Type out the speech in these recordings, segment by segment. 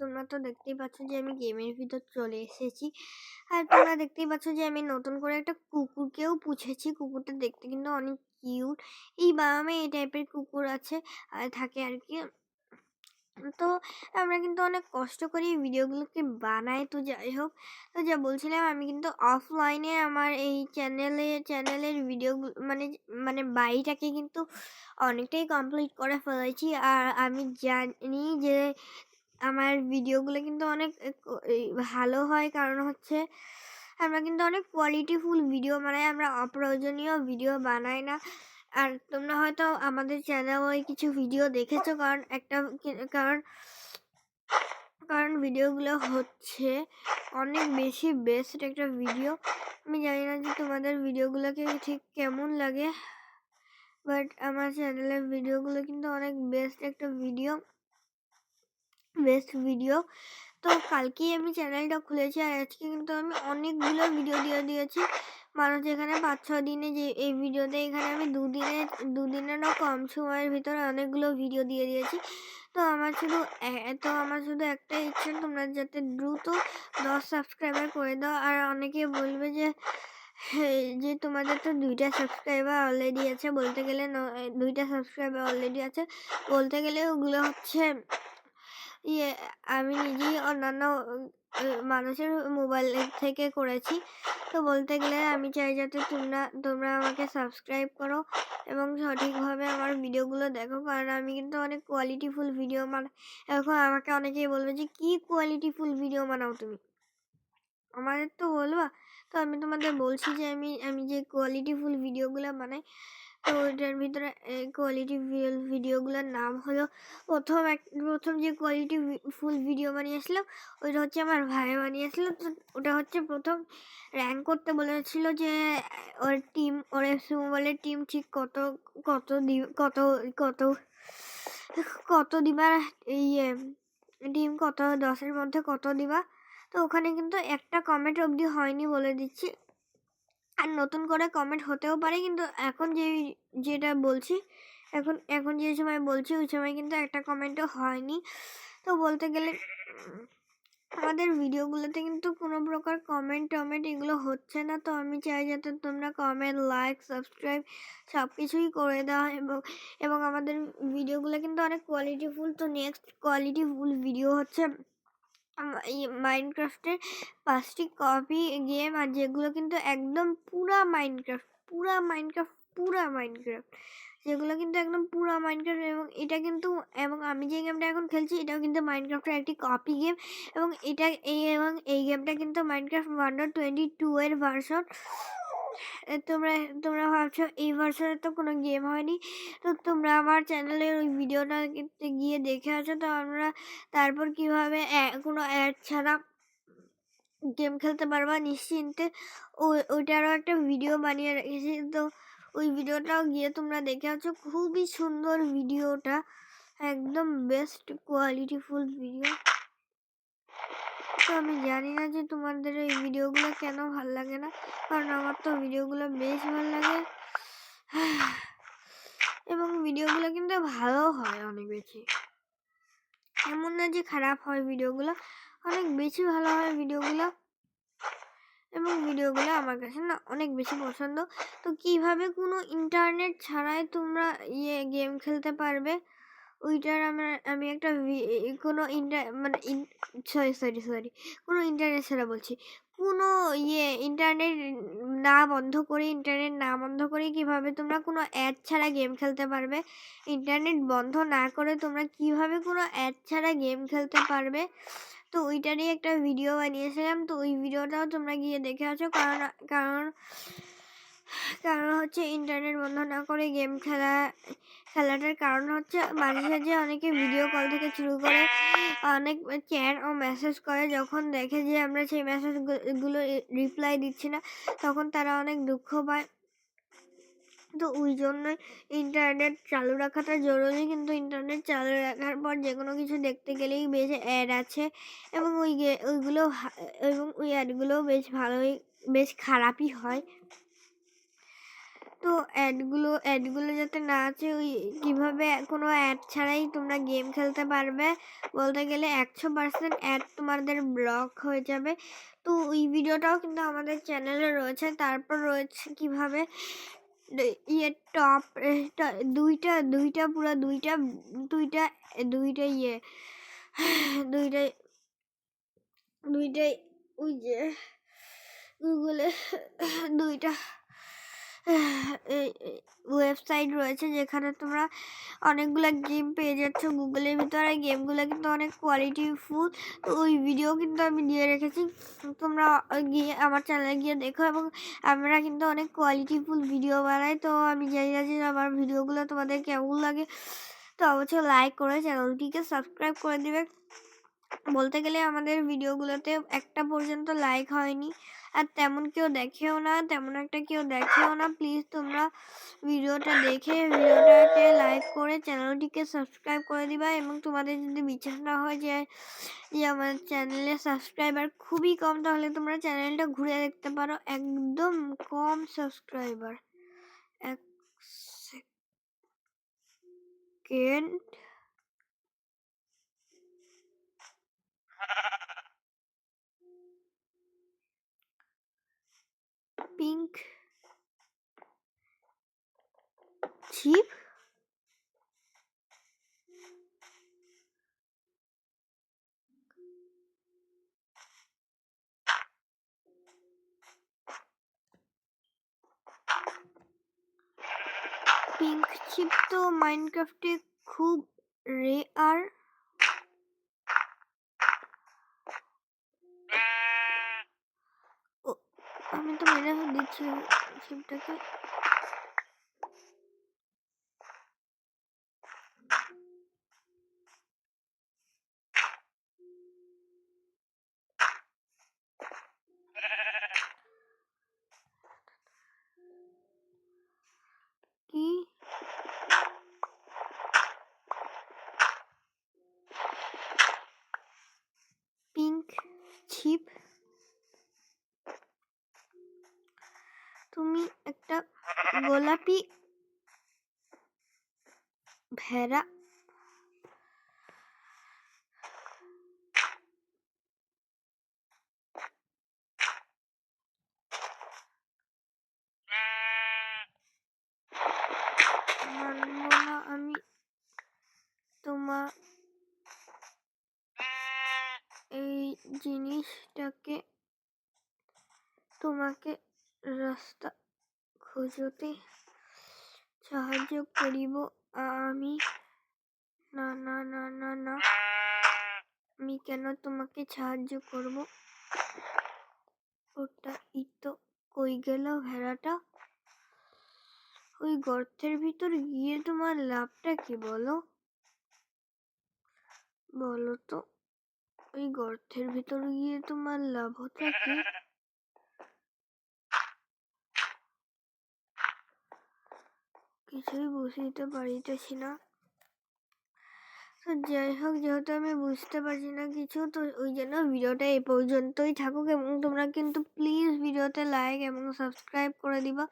তোমরা তো দেখতেই পাচ্ছ যে আমি গেমের ভিতর চলে এসেছি। আর তোমরা দেখতেই পাচ্ছ যে আমি নতুন করে একটা কুকুরকেও পুষেছি কুকুরটা দেখতে কিন্তু অনেক কিউট। এই বামে এই টাইপের কুকুর আছে আর থাকে আর কি। তো আমরা কিন্তু অনেক কষ্ট করে এই ভিডিওগুলোকে বানাই। তো যাই হোক, তো যা বলছিলাম, আমি কিন্তু অফলাইনে আমার এই চ্যানেলে চ্যানেলের ভিডিওগুলো মানে মানে বাড়িটাকে কিন্তু অনেকটাই কমপ্লিট করে ফেলেছি। আর আমি জানি যে আমার ভিডিওগুলো কিন্তু অনেক ভালো হয়। কারণ হচ্ছে আমরা কিন্তু অনেক কোয়ালিটিফুল ভিডিও বানাই, আমরা অপ্রয়োজনীয় ভিডিও বানাই না। আর তোমরা হয়তো আমাদের চ্যানেলে কিছু ভিডিও দেখেছ, কারণ একটা কারণ কারণ ভিডিওগুলো হচ্ছে অনেক বেশি বেস্ট একটা ভিডিও আমি জানি না যে তোমাদের ভিডিওগুলোকে ঠিক কেমন লাগে বাট আমার চ্যানেলের ভিডিওগুলো কিন্তু অনেক বেস্ট একটা ভিডিও বেস্ট ভিডিও তো কালকেই আমি চ্যানেলটা খুলেছি আর আজকে কিন্তু আমি অনেকগুলো ভিডিও দিয়ে দিয়েছি। মানুষ এখানে পাঁচ ছ দিনে যে এই ভিডিওতে এখানে আমি দুদিনে দুদিনেরও কম সময়ের ভিতরে অনেকগুলো ভিডিও দিয়ে দিয়েছি। তো আমার শুধু তো আমার শুধু একটাই ইচ্ছে, তোমরা যাতে দ্রুত দশ সাবস্ক্রাইবার করে দাও। আর অনেকে বলবে যে যে তোমাদের তো দুইটা সাবস্ক্রাইবার অলরেডি আছে, বলতে গেলে দুইটা সাবস্ক্রাইবার অলরেডি আছে। বলতে গেলে ওগুলো হচ্ছে ইয়ে আমি নিজেই অন্যান্য মানুষের মোবাইল থেকে করেছি। তো বলতে গেলে আমি চাই যাতে তোমরা তোমরা আমাকে সাবস্ক্রাইব করো এবং সঠিকভাবে আমার ভিডিওগুলো দেখো। কারণ আমি কিন্তু অনেক কোয়ালিটিফুল ভিডিও বানাই এখন আমাকে অনেকেই বলবে যে, কী কোয়ালিটিফুল ভিডিও বানাও তুমি? আমাদের তো বলবা। তো আমি তোমাদের বলছি যে আমি আমি যে কোয়ালিটিফুল ভিডিওগুলো বানাই তো ওইটার ভিতরে কোয়ালিটি ভিডিওগুলোর নাম হলো প্রথম এক, প্রথম যে কোয়ালিটি ফুল ভিডিও বানিয়েছিলাম, ওইটা হচ্ছে আমার ভাই বানিয়েছিল। তো ওটা হচ্ছে প্রথম র্যাঙ্ক করতে বলেছিল যে, ওর টিম ওর এফসি মোবাইলের টিম ঠিক কত কত কত কত কত দিবার ইয়ে টিম কত, দশের মধ্যে কত দিবা। তো ওখানে কিন্তু একটা কমেন্ট অবধি হয়নি বলে দিচ্ছি। আর নতুন করে কমেন্ট হতেও পারে, কিন্তু এখন যে যেটা বলছি, এখন এখন যে সময় বলছি, ওই সময় কিন্তু একটা কমেন্টও হয়নি। তো বলতে গেলে আমাদের ভিডিওগুলোতে কিন্তু কোনো প্রকার কমেন্ট টমেন্ট এগুলো হচ্ছে না। তো আমি চাই যাতে তোমরা কমেন্ট লাইক সাবস্ক্রাইব সব কিছুই করে দাও এবং এবং আমাদের ভিডিওগুলো কিন্তু অনেক কোয়ালিটিফুল তো নেক্সট কোয়ালিটিফুল ভিডিও হচ্ছে। মাইনক্রাফটের পাঁচটি কপি গেম আর যেগুলো কিন্তু একদম পুরা মাইনক্রাফ্ট পুরা মাইনক্রাফ্ট পুরা মাইনক্রাফ্ট যেগুলো কিন্তু একদম পুরা মাইনক্রাফ্ট এবং এটা কিন্তু, এবং আমি যে গেমটা এখন খেলছি, এটাও কিন্তু মাইনক্রাফ্টের একটি কপি গেম এবং এটা, এই, এবং এই গেমটা কিন্তু মাইনক্রাফ্ট ওয়ান্ডার টোয়েন্টি টু এর ভার্সন তোমরা তোমরা ভাবছ এই ভার্সনে তো কোনো গেম হয়নি। তো তোমরা আমার চ্যানেলের ওই ভিডিওটা গিয়ে দেখে আছো তো আমরা তারপর কীভাবে কোনো অ্যাড ছাড়া গেম খেলতে পারবা নিশ্চিন্তে। ওই ওইটারও একটা ভিডিও বানিয়ে রেখেছি। তো ওই ভিডিওটাও গিয়ে তোমরা দেখে আছো খুবই সুন্দর ভিডিওটা একদম বেস্ট কোয়ালিটিফুল ভিডিও আমি জানি না যে তোমাদের এই ভিডিওগুলো কেন ভালো লাগে না, কারণ আমার তো ভিডিওগুলো বেশ ভালো লাগে। এবং ভিডিওগুলো কিন্তু ভালো হয় অনেক বেশি। এমন না যে খারাপ হয় ভিডিওগুলো, অনেক বেশি ভালো হয় ভিডিওগুলো। এবং ভিডিওগুলো আমার কাছে না অনেক বেশি পছন্দ। তো কীভাবে কোনো ইন্টারনেট ছাড়াই তোমরা ইয়ে গেম খেলতে পারবে? ওইটার আমার, আমি একটা কোনো ইন্টার মানে সরি সরি সরি, কোনো ইন্টারনেট ছাড়া বলছি। কোনো ইয়ে ইন্টারনেট না বন্ধ করে, ইন্টারনেট না বন্ধ করে কীভাবে তোমরা কোনো অ্যাড ছাড়া গেম খেলতে পারবে? ইন্টারনেট বন্ধ না করে তোমরা কীভাবে কোনো অ্যাড ছাড়া গেম খেলতে পারবে? তো ওইটারই একটা ভিডিও বানিয়েছিলাম, তো ওই ভিডিওটাও তোমরা গিয়ে দেখে আছো কারণ কারণ কারণ হচ্ছে ইন্টারনেট বন্ধ না করে গেম খেলা, খেলাটার কারণ হচ্ছে মাঝে সাঝে অনেকে ভিডিও কল থেকে শুরু করে, অনেক চ্যাট ও মেসেজ করে। যখন দেখে যে আমরা সেই মেসেজগুলো রিপ্লাই দিচ্ছি না, তখন তারা অনেক দুঃখ পায়। তো ওই জন্যই ইন্টারনেট চালু রাখাটা জরুরি, কিন্তু ইন্টারনেট চালু রাখার পর যে কোনো কিছু দেখতে গেলেই বেশ অ্যাড আছে এবং ওই ওইগুলো এবং ওই অ্যাডগুলোও বেশ ভালোই, বেশ খারাপই হয়। তো অ্যাডগুলো অ্যাডগুলো যাতে না আছে, ওই কীভাবে কোনো অ্যাড ছাড়াই তোমরা গেম খেলতে পারবে? বলতে গেলে একশো পার্সেন্ট অ্যাড তোমাদের ব্লক হয়ে যাবে। তো ওই ভিডিওটাও কিন্তু আমাদের চ্যানেলে রয়েছে। তারপর রয়েছে কীভাবে? ইয়ে টপ দুইটা দুইটা পুরো দুইটা দুইটা দুইটা ইয়ে দুইটা দুইটাই ওই যে, গুগলে, দুইটা ওয়েবসাইট রয়েছে যেখানে তোমরা অনেকগুলো গেম পেয়ে যাচ্ছ। গুগলের ভিতরে গেমগুলো কিন্তু অনেক কোয়ালিটিফুল তো ওই ভিডিও কিন্তু আমি দিয়ে রেখেছি। তোমরা গিয়ে আমার চ্যানেলে গিয়ে দেখো এবং আমরা কিন্তু অনেক কোয়ালিটিফুল ভিডিও বানাই। তো আমি জানি না যে আমার ভিডিওগুলো তোমাদের কেমন লাগে। তো অবশ্যই লাইক করে চ্যানেলটিকে সাবস্ক্রাইব করে দেবে। বলতে গেলে আমাদের ভিডিওগুলোতে একটা পর্যন্ত লাইক হয়নি। আর তেমন কেউ দেখেও না, তেমন একটা কেউ দেখেও না। প্লিজ তোমরা ভিডিওটা দেখে, ভিডিওটাকে লাইক করে চ্যানেলটিকে সাবস্ক্রাইব করে দিবা এবং তোমাদের যদি বিশ্বাস না হয় যে যে আমার চ্যানেলে সাবস্ক্রাইবার খুবই কম, তাহলে তোমরা চ্যানেলটা ঘুরে দেখতে পারো। একদম কম সাবস্ক্রাইবার এক সেকেন্ড পিঙ্ক চিপ তো মাইনক্রাফটে খুব রেয়ার আমি তো মেরে দিচ্ছি শিপটাকে কি পিঙ্ক ছিপ তুমি একটা গোলাপি ভেড়া মানবো না আমি তোমার এই জিনিসটাকে তোমাকে রাস্তা খুঁজতে সাহায্য করিব। আমি না না না না না, আমি কেন তোমাকে সাহায্য করব? ওটা ইতো কই গেল ভেড়াটা? ওই গর্তের ভিতর গিয়ে তোমার লাভটা কি বলো? বলো তো। ওই গর্তের ভিতর গিয়ে তোমার লাভটা কি? কিছুই বুঝতে পারিতেছি না। যাই হোক, যেহেতু আমি বুঝতে পারছি না কিছু, তো ওই জন্য ভিডিওটা এই পর্যন্তই থাকুক এবং তোমরা কিন্তু প্লিজ ভিডিওতে লাইক এবং সাবস্ক্রাইব করে দিবা,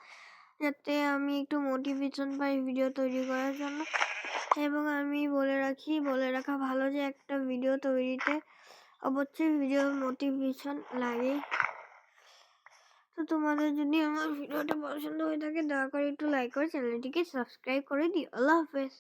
যাতে আমি একটু মোটিভেশন পাই ভিডিও তৈরি করার জন্য। এবং আমি বলে রাখি, বলে রাখা ভালো যে একটা ভিডিও তৈরিতে অবশ্যই ভিডিও মোটিভেশন লাগে। তো তোমাদের যদি আমার ভিডিওটা পছন্দ হয়ে থাকে, দয়া করে একটু লাইক করে চ্যানেলটিকে সাবস্ক্রাইব করে দিও। আল্লাহ হাফেজ।